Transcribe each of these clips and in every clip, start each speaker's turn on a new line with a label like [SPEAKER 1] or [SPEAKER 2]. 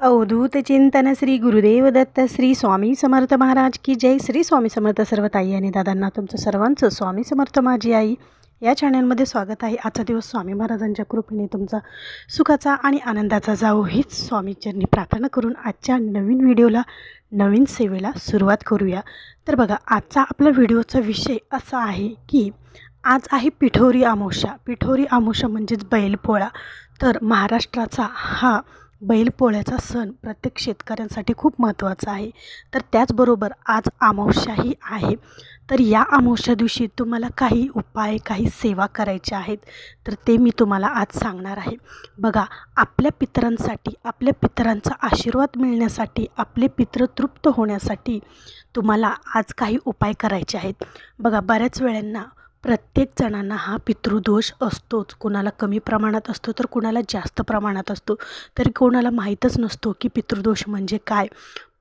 [SPEAKER 1] अवधूत चिंतन श्री गुरुदेव दत्त श्री स्वामी समर्थ महाराज की जय. श्री स्वामी समर्थ सर्व ताई आणि दादांना तुमचं सर्वांचं स्वामी समर्थ माझी आई. या चॅनलमध्ये स्वागत आहे. आजचा दिवस स्वामी महाराजांच्या कृपेने तुमचा सुखाचा आणि आनंदाचा जाऊ हीच स्वामीचरणी प्रार्थना करून आजच्या नवीन व्हिडिओला नवीन सेवेला सुरुवात करूया. तर बघा आजचा आपला व्हिडिओचा विषय असा आहे की आज आहे पिठोरी आमोशा. पिठोरी आमोशा म्हणजेच बैलपोळा. तर महाराष्ट्राचा हा बैलपोळ्याचा सण प्रत्येक शेतकऱ्यांसाठी खूप महत्त्वाचा आहे. तर त्याचबरोबर आज अमावस्याही आहे. तर या अमावस्या दिवशी तुम्हाला काही उपाय काही सेवा करायच्या आहेत तर ते मी तुम्हाला आज सांगणार आहे. बघा आपल्या पितरांसाठी आपल्या पितरांचा आशीर्वाद मिळण्यासाठी आपले पित्र तृप्त होण्यासाठी तुम्हाला आज काही उपाय करायचे आहेत. बघा बऱ्याच वेळांना प्रत्येक जणांना हा पितृदोष असतोच. कोणाला कमी प्रमाणात असतो तर कोणाला जास्त प्रमाणात असतो. तरी कोणाला माहीतच नसतो की पितृदोष म्हणजे काय.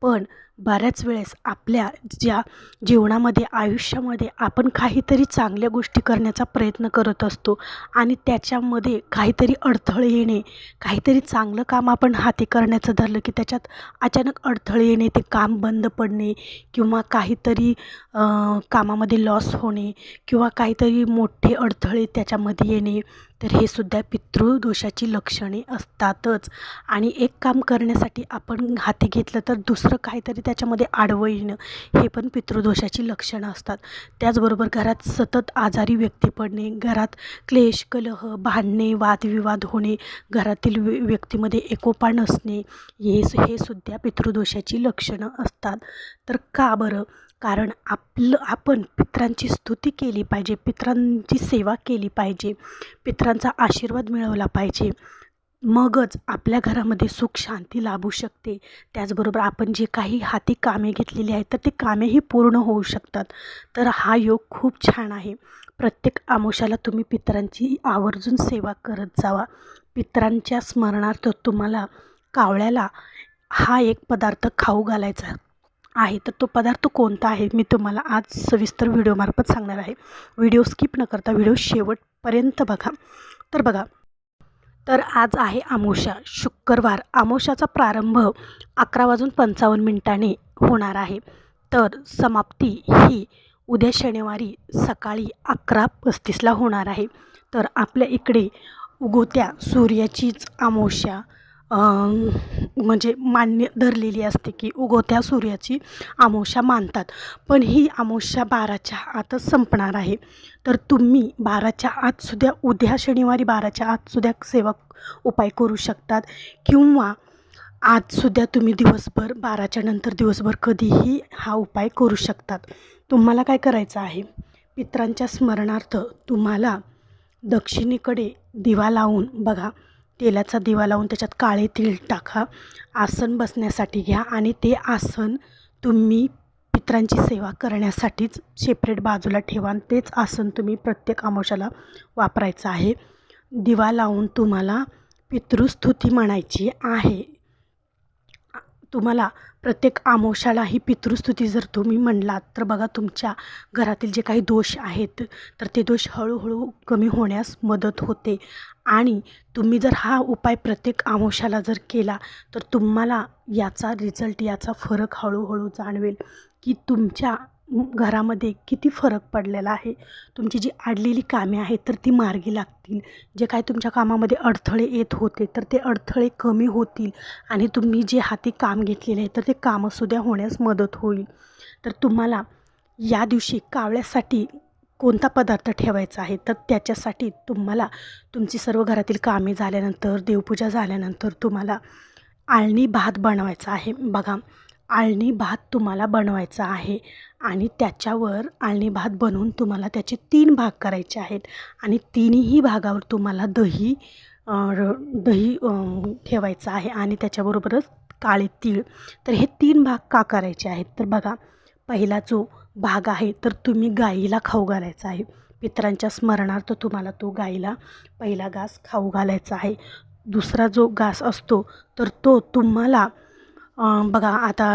[SPEAKER 1] पण बऱ्याच वेळेस आपल्या ज्या जीवनामध्ये आयुष्यामध्ये आपण काहीतरी चांगल्या गोष्टी करण्याचा प्रयत्न करत असतो आणि त्याच्यामध्ये काहीतरी अडथळे येणे काहीतरी चांगलं काम आपण हाती करण्याचं धरलं की त्याच्यात अचानक अडथळे येणे ते काम बंद पडणे किंवा काहीतरी कामामध्ये लॉस होणे किंवा काहीतरी मोठे अडथळे त्याच्यामध्ये येणे तर हे सुद्धा पितृदोषाची लक्षणे असतातच. आणि एक काम करण्यासाठी आपण हाती घेतलं तर दुसरं काहीतरी त्याच्यामध्ये आडवं येणं हे पण पितृदोषाची लक्षणं असतात. त्याचबरोबर घरात सतत आजारी व्यक्ती पडणे घरात क्लेश कलह भांडणे वादविवाद होणे घरातील व्य व्यक्तीमध्ये एकोपा नसणे हे हे सुद्धा पितृदोषाची लक्षणं असतात. तर का बरं? कारण आपलं आपण पित्रांची स्तुती केली पाहिजे पित्रांची सेवा केली पाहिजे पित्रांचा आशीर्वाद मिळवला पाहिजे. मगच आपल्या घरामध्ये सुख शांती लाभू शकते. त्याचबरोबर आपण जे काही हाती कामे घेतलेली आहेत तर ते कामेही पूर्ण होऊ शकतात. तर हा योग खूप छान आहे. प्रत्येक आमोशाला तुम्ही पितरांची आवर्जून सेवा करत जावा. पितरांच्या स्मरणार्थ तुम्हाला कावळ्याला हा एक पदार्थ खाऊ घालायचा आहे. तर तो पदार्थ कोणता आहे? मी तुम्हाला आज सविस्तर व्हिडिओमार्फत सांगणार आहे. व्हिडिओ स्किप न करता व्हिडिओ शेवटपर्यंत बघा. तर बघा तर आज आहे आमोशा. शुक्रवार. आमोशाचा प्रारंभ अकरा वाजून पंचावन्न मिनिटांनी होणार आहे. तर समाप्ती ही उद्या शनिवारी सकाळी अकरा पस्तीसला होणार आहे. तर आपल्या इकडे उगवत्या सूर्याचीच आमोशा म्हणजे मान्य धरलेली असते की उगवत्या सूर्याची आमोशा मानतात. पण ही आमोशा बाराच्या आतच संपणार आहे. तर तुम्ही बाराच्या आतसुद्धा उद्या शनिवारी बाराच्या आतसुद्धा सेवा उपाय करू शकतात. किंवा आजसुद्धा तुम्ही दिवसभर बाराच्या नंतर दिवसभर कधीही हा उपाय करू शकतात. तुम्हाला काय करायचं आहे? पित्रांच्या स्मरणार्थ तुम्हाला दक्षिणेकडे दिवा लावून बघा. तेलाचा दिवा लावून त्याच्यात काळे तीळ टाका. आसन बसण्यासाठी घ्या आणि ते आसन तुम्ही पित्रांची सेवा करण्यासाठीच सेपरेट बाजूला ठेवा आणि तेच आसन तुम्ही प्रत्येक आमोशाला वापरायचं आहे. दिवा लावून तुम्हाला पितृस्तुती म्हणायची आहे. तुम्हाला प्रत्येक आमोशाला ही पितृस्तुती जर तुम्ही म्हणलात तर बघा तुमच्या घरातील जे काही दोष आहेत तर ते दोष हळूहळू कमी होण्यास मदत होते. आणि तुम्ही जर हा उपाय प्रत्येक आमोशाला जर केला तर तुम्हाला याचा रिझल्ट याचा फरक हळूहळू जाणवेल की तुमच्या घरामध्ये किती फरक पडलेला आहे. तुमची जी अडलेली कामे आहेत तर ती मार्गी लागतील. जे काय तुमच्या कामामध्ये अडथळे येत होते तर ते अडथळे कमी होतील आणि तुम्ही जे हाती काम घेतलेले आहे तर ते कामंसुद्धा होण्यास मदत होईल. तर तुम्हाला या दिवशी कावळ्यासाठी कोणता पदार्थ ठेवायचा आहे तर त्याच्यासाठी तुम्हाला तुमची सर्व घरातील कामे झाल्यानंतर देवपूजा झाल्यानंतर तुम्हाला आळणी भात बनवायचा आहे. बघा आळणी भात तुम्हाला बनवायचा आहे आणि त्याच्यावर आळणी भात बनवून तुम्हाला त्याचे तीन भाग करायचे आहेत आणि तिन्ही भागावर तुम्हाला दही दही ठेवायचं आहे आणि त्याच्याबरोबरच काळे तीळ. तर हे तीन भाग का करायचे आहेत? तर बघा पहिला जो भाग आहे तर तुम्ही गाईला खाऊ घालायचा आहे. पित्रांच्या स्मरणार्थ तुम्हाला तो गाईला पहिला घास खाऊ घालायचा आहे. दुसरा जो घास असतो तर तो तुम्हाला बघा आता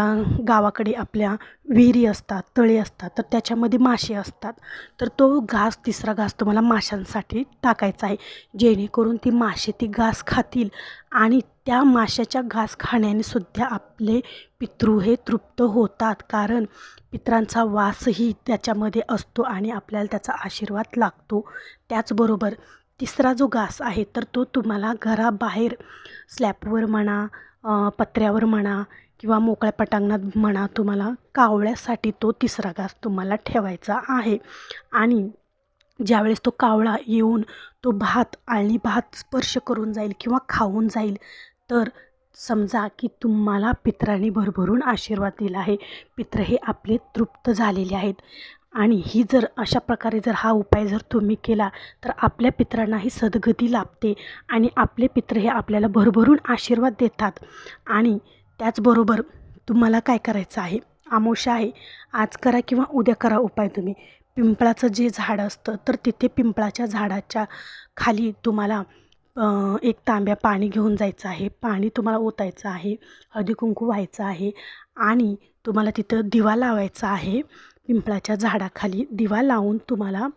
[SPEAKER 1] गावाकडे आपल्या विहिरी असतात तळे असतात तर त्याच्यामध्ये मासे असतात. तर तो घास तिसरा घास तुम्हाला माशांसाठी टाकायचा आहे. जेणेकरून ती मासे ती घास खातील आणि त्या माशाच्या घास खाण्याने सुद्धा आपले पितृ हे तृप्त होतात कारण पित्रांचा वासही त्याच्यामध्ये असतो आणि आपल्याला त्याचा आशीर्वाद लागतो. त्याचबरोबर तिसरा जो घास आहे तर तो तुम्हाला घराबाहेर स्लॅपवर म्हणा पत्र्यावर म्हणा किंवा मोकळ्या पटांगणात म्हणा तुम्हाला कावळ्यासाठी तो तिसरा घास तुम्हाला ठेवायचा आहे. आणि ज्यावेळेस तो कावळा येऊन तो भात आळणी भात स्पर्श करून जाईल किंवा खाऊन जाईल तर समजा की तुम्हाला पित्राने भरभरून आशीर्वाद दिला आहे. पित्र हे आपले तृप्त झालेले आहेत. आणि ही जर अशा प्रकारे जर हा उपाय जर तुम्ही केला तर आपल्या पित्रांनाही सद्गती लाभते आणि आपले पित्र हे आपल्याला भरभरून आशीर्वाद देतात. आणि त्याचबरोबर तुम्हाला काय करायचं आहे? आमोशा आहे. आज करा किंवा उद्या करा उपाय तुम्ही. पिंपळाचं जे झाड असतं तर तिथे पिंपळाच्या झाडाच्या खाली तुम्हाला एक तांब्या पाणी घेऊन जायचं आहे. पाणी तुम्हाला ओतायचं आहे. हळदी कुंकू व्हायचं आहे. आणि तुम्हाला तिथं दिवा लावायचा आहे. पिंपळाच्या झाडाखाली दिवा लावून तुम्हाला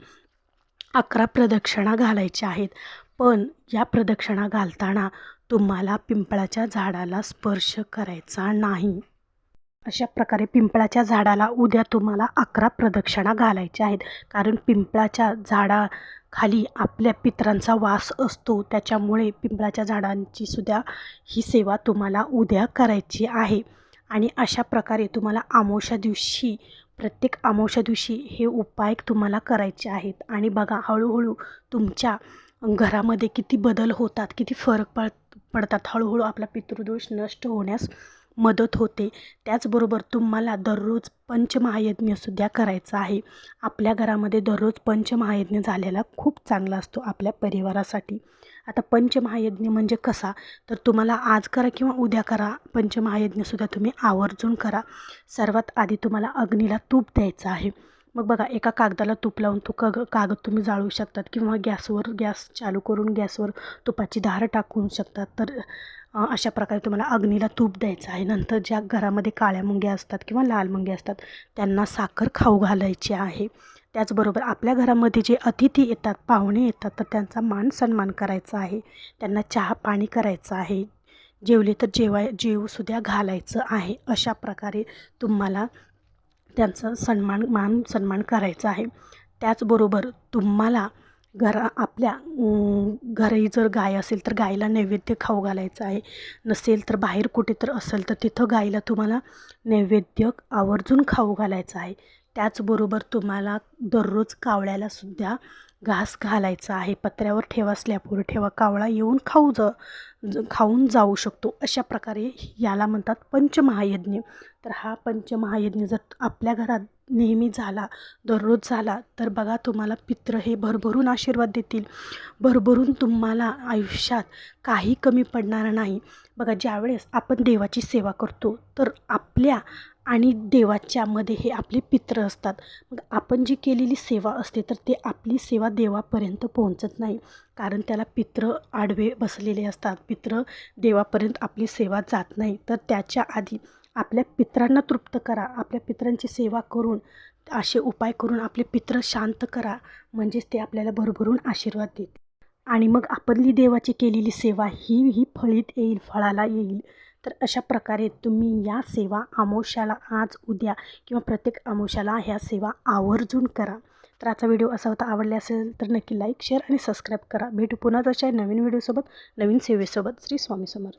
[SPEAKER 1] अकरा प्रदक्षिणा घालायच्या आहेत. पण या प्रदक्षिणा घालताना तुम्हाला पिंपळाच्या झाडाला स्पर्श करायचा नाही. अशा प्रकारे पिंपळाच्या झाडाला उद्या तुम्हाला अकरा प्रदक्षिणा घालायच्या आहेत. कारण पिंपळाच्या झाडा खाली आपल्या पित्रांचा वास असतो. त्याच्यामुळे पिंपळाच्या झाडांची सुद्धा ही सेवा तुम्हाला उद्या करायची आहे. आणि अशा प्रकारे तुम्हाला आमोशा दिवशी प्रत्येक आमोशा दिवशी हे उपाय तुम्हाला करायचे आहेत. आणि बघा हळूहळू तुमच्या घरामध्ये किती बदल होतात किती फरक पड पडतात. हळूहळू आपला पितृदोष नष्ट होण्यास मदत होते. त्याचबरोबर तुम्हाला दररोज पंचमहायज्ञसुद्धा करायचा आहे. आपल्या घरामध्ये दररोज पंचमहायज्ञ झालेला खूप चांगला असतो आपल्या परिवारासाठी. आता पंचमहायज्ञ म्हणजे कसा? तर तुम्हाला आज करा किंवा उद्या करा. पंचमहायज्ञसुद्धा तुम्ही आवर्जून करा. सर्वात आधी तुम्हाला अग्नीला तूप द्यायचं आहे. मग बघा एका कागदाला तूप लावून तो कग कागद तुम्ही जाळू शकतात किंवा गॅसवर गॅस चालू करून गॅसवर तुपाची धार टाकू शकतात. तर अशा प्रकारे तुम्हाला अग्नीला तूप द्यायचं आहे. नंतर ज्या घरामध्ये काळ्या मुंग्या असतात किंवा लाल मुंग्या असतात त्यांना साखर खाऊ घालायची आहे. त्याचबरोबर आपल्या घरामध्ये जे अतिथी येतात पाहुणे येतात तर त्यांचा मान सन्मान करायचा आहे. त्यांना चहा पाणी करायचं आहे. जेवले तर जेवाय जेवसुद्धा घालायचं आहे. अशा प्रकारे तुम्हाला त्यांचा सन्मान मान सन्मान करायचा आहे. त्याचबरोबर तुम्हाला घरा आपल्या घरी जर गाय असेल तर गायीला नैवेद्य खाऊ घालायचं आहे. नसेल तर बाहेर कुठे तर असेल तर तिथं गायीला तुम्हाला नैवेद्य आवर्जून खाऊ घालायचं आहे. त्याचबरोबर तुम्हाला दररोज कावळ्याला सुद्धा घास घालायचा आहे पत्र्यावर ठेवा स्लॅपवर ठेवा कावळा येऊन खाऊ ज ज- खाऊन जाऊ शकतो अशा प्रकारे याला म्हणतात पंचमहायज्ञ. तर हा पंचमहायज्ञ जर आपल्या घरात नेहमी झाला दररोज झाला तर बघा तुम्हाला पित्र हे भरभरून आशीर्वाद देतील. भरभरून तुम्हाला आयुष्यात काही कमी पडणार नाही. बघा ज्यावेळेस आपण देवाची सेवा करतो तर आपल्या आणि देवाच्यामध्ये हे आपले पित्र असतात. मग आपण जी केलेली सेवा असते तर ते आपली सेवा देवापर्यंत पोहोचत नाही. कारण त्याला पित्र आडवे बसलेले असतात. पित्र देवापर्यंत आपली सेवा जात नाही. तर त्याच्या आधी आपल्या पित्रांना तृप्त करा. आपल्या पित्रांची सेवा करून असे उपाय करून आपले पित्र शांत करा. म्हणजेच ते आपल्याला भरभरून आशीर्वाद देत आणि मग आपली देवाची केलेली सेवा ही ही फळीत येईल फळाला येईल. तर अशा प्रकारे तुम्ही या सेवा आमोशाला आज उद्या किंवा प्रत्येक आमोशाला ह्या सेवा आवर्जून करा. तर आजचा व्हिडिओ असा होता आवडला असेल तर नक्की लाईक शेअर आणि सबस्क्राईब करा. भेटू पुन्हा तशा नवीन व्हिडिओसोबत नवीन सेवेसोबत. श्री स्वामी समर्थ.